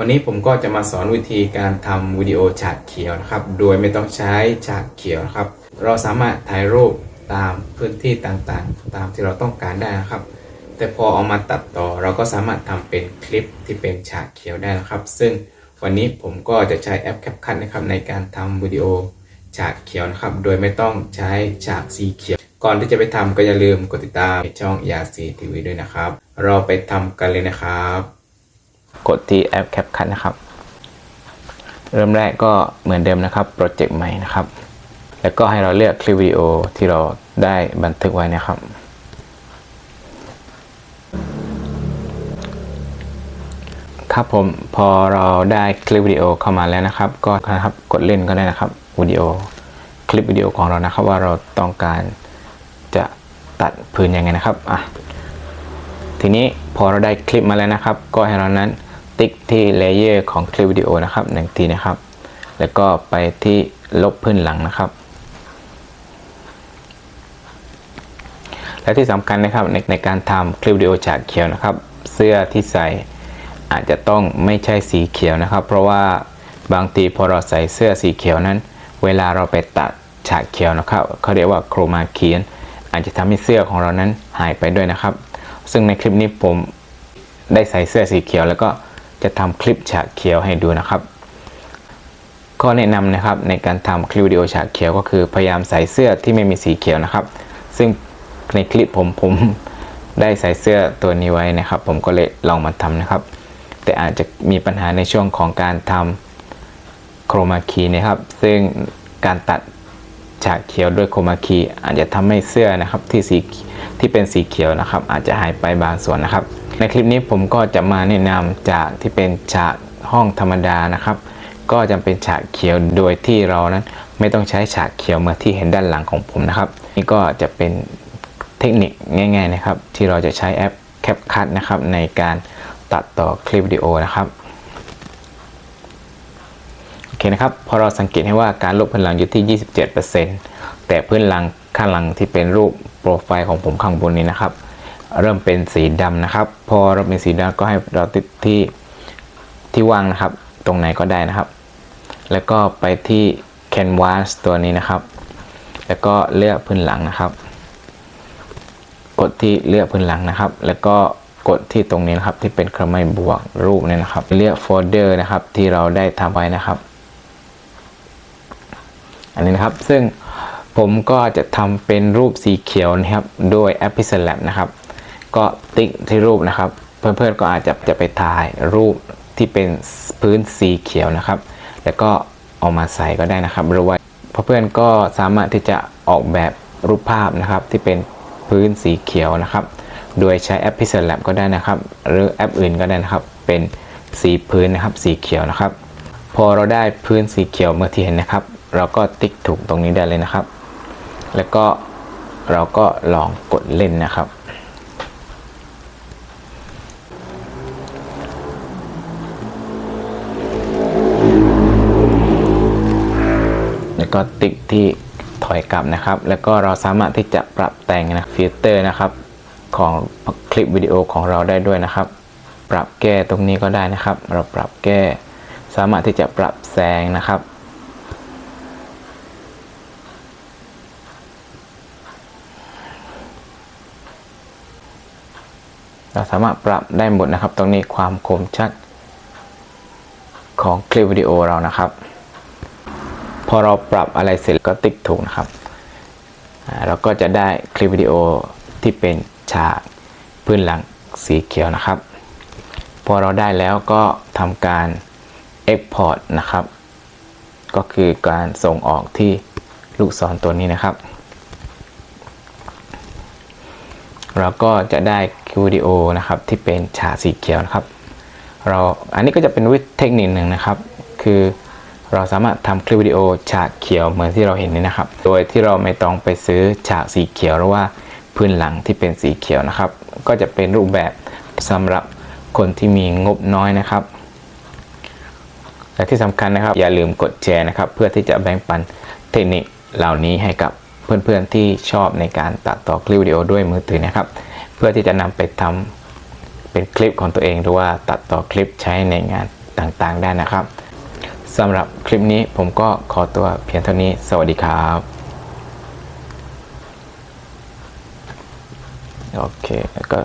วันนี้ผมก็จะมาสอนวิธีการทำวิดีโอฉากเขียวนะครับ โดยไม่ต้องใช้ฉากเขียวครับ เราสามารถถ่ายรูปตามพื้นที่ต่างๆ ตามที่เราต้องการได้นะครับ แต่พอเอามาตัดต่อเราก็สามารถทำเป็นคลิปที่เป็นฉากเขียวได้นะครับ ซึ่งวันนี้ผมก็จะใช้แอป CapCut นะครับในการทำวิดีโอฉากเขียวนะครับ โดยไม่ต้องใช้ฉากสีเขียว ก่อนที่จะไปทำก็อย่าลืมกดติดตามช่องยาสีทีวีด้วยนะครับ เราไปทำกันเลยนะครับ กดที่แอป CapCut นะครับ เริ่มแรกก็เหมือนเดิมนะครับโปรเจกต์ใหม่นะครับ แล้วก็ให้เราเลือกคลิปวิดีโอที่เราได้บันทึกไว้นะครับครับผมพอเราได้คลิปวิดีโอเข้ามาแล้วนะครับ ก็นะครับกดเล่นก็ได้นะครับวิดีโอคลิปวิดีโอของเรานะครับ ว่าเราต้องการจะตัดพื้นยังไงนะครับอะทีนี้พอเราได้คลิปมาแล้วนะครับ ก็ให้เรานั้น ติ๊กที่เลเยอร์ของคลิปวิดีโอนะครับหนึ่งทีนะครับ แล้วก็ไปที่ลบพื้นหลังนะครับ และที่สำคัญนะครับในในการทำคลิปวิดีโอฉากเขียวนะครับ เสื้อที่ใส่อาจจะต้องไม่ใช่สีเขียวนะครับ เพราะว่าบางทีพอเราใส่เสื้อสีเขียวนั้น เวลาเราไปตัดฉากเขียวนะครับเขาเรียกว่าโครมาคีนอาจจะทำให้เสื้อของเรานั้นหายไปด้วยนะครับ ซึ่งในคลิปนี้ผมได้ใส่เสื้อสีเขียวแล้วก็ จะทำคลิปฉากเขียวให้ดูนะครับข้อแนะนำนะครับในการทำคลิปวิดีโอฉากเขียวก็คือพยายามใส่เสื้อที่ไม่มีสีเขียวนะครับ ซึ่งในคลิปผมผมได้ใส่เสื้อตัวนี้ไว้นะครับ ผมก็เลยลองมาทำนะครับ แต่อาจจะมีปัญหาในช่วงของการทำโครมาคีนะครับ ซึ่งการตัดฉากเขียวด้วยโครมาคีอาจจะทำให้เสื้อนะครับที่สีที่เป็นสีเขียวนะครับ อาจจะหายไปบางส่วนนะครับ ในคลิปนี้ผมก็จะมาแนะนำจากที่เป็นฉากห้องธรรมดานะครับ ก็จะเป็นฉากเขียวโดยที่เรานั้น ไม่ต้องใช้ฉากเขียวเมื่อที่เห็นด้านหลังของผมนะครับ นี่ก็จะเป็นเทคนิคง่าย ๆนะครับ ที่เราจะใช้แอป CapCut นะครับในการตัดต่อคลิปวิดีโอนะครับโอเคนะครับพอเราสังเกตให้ว่าการลบพื้นหลังอยู่ที่ 27%แต่พื้นหลังข้างหลังที่เป็นรูปโปรไฟล์ของผมข้างบนนี้นะครับ เริ่มเป็นสีดำนะครับ พอเราเป็นสีดำก็ให้เราติดที่ที่ว่างนะครับ ตรงไหนก็ได้นะครับ แล้วก็ไปที่ Canvas ตัวนี้นะครับ แล้วก็เลือกพื้นหลังนะครับ กดที่เลือกพื้นหลังนะครับ แล้วก็กดที่ตรงนี้นะครับที่เป็นเครื่องหมายบวกรูปเนี่ยนะครับ เลือกโฟลเดอร์นะครับที่เราได้ทำไว้นะครับ อันนี้นะครับซึ่งผมก็จะทำเป็นรูปสีเขียวนะครับด้วยแอป Pixel Lab นะครับ ก็ติ๊กที่รูปนะครับ เพื่อนๆก็อาจจะจะไปถ่ายรูปที่เป็นพื้นสีเขียวนะครับ แล้วก็เอามาใส่ก็ได้นะครับหรือว่าเพื่อนๆก็สามารถที่จะออกแบบรูปภาพนะครับ ที่เป็นพื้นสีเขียวนะครับ โดยใช้แอป Pixel Lab ก็ได้นะครับ หรือแอปอื่นก็ได้นะครับ เป็นสีพื้นนะครับ สีเขียวนะครับ พอเราได้พื้นสีเขียวเมื่อที่เห็นนะครับ เราก็ติ๊กถูกตรงนี้ได้เลยนะครับ แล้วก็เราก็ลองกดเล่นนะครับ แล้ว ก็ติ๊กที่ถอยกลับนะครับ แล้วก็เราสามารถที่จะปรับแต่งนะฟิลเตอร์นะครับของคลิปวิดีโอของเราได้ด้วยนะครับ ปรับแก้ตรงนี้ก็ได้นะครับ เราปรับแก้ สามารถที่จะปรับแสงนะครับ เราสามารถปรับได้หมดนะครับ ตรงนี้ความคมชัดของคลิปวิดีโอเรานะครับ พอเราปรับอะไรเสร็จก็ติ๊กถูกนะครับเราก็จะได้คลิปวิดีโอที่เป็นฉากพื้นหลังสีเขียวนะครับ พอเราได้แล้วก็ทำการ Export นะครับ ก็คือการส่งออกที่ลูกศรตัวนี้นะครับ เราก็จะได้คลิปวิดีโอนะครับที่เป็นฉากสีเขียวนะครับ เราอันนี้ก็จะเป็นวิธีเทคนิคหนึ่งนะครับ คือ เราสามารถทำคลิปวิดีโอฉากเขียวเหมือนที่เราเห็นนี่นะครับ โดยที่เราไม่ต้องไปซื้อฉากสีเขียวหรือว่าพื้นหลังที่เป็นสีเขียวนะครับ ก็จะเป็นรูปแบบสำหรับคนที่มีงบน้อยนะครับ และที่สำคัญนะครับ อย่าลืมกดแชร์นะครับ เพื่อที่จะแบ่งปันเทคนิคเหล่านี้ให้กับเพื่อนๆที่ชอบในการตัดต่อคลิปวิดีโอด้วยมือถือนะครับ เพื่อที่จะนำไปทำเป็นคลิปของตัวเองหรือว่าตัดต่อคลิปใช้ในงานต่างๆได้นะครับ สำหรับคลิปนี้ผมก็ขอตัวเพียงเท่านี้ สวัสดีครับโอเคแล้วก็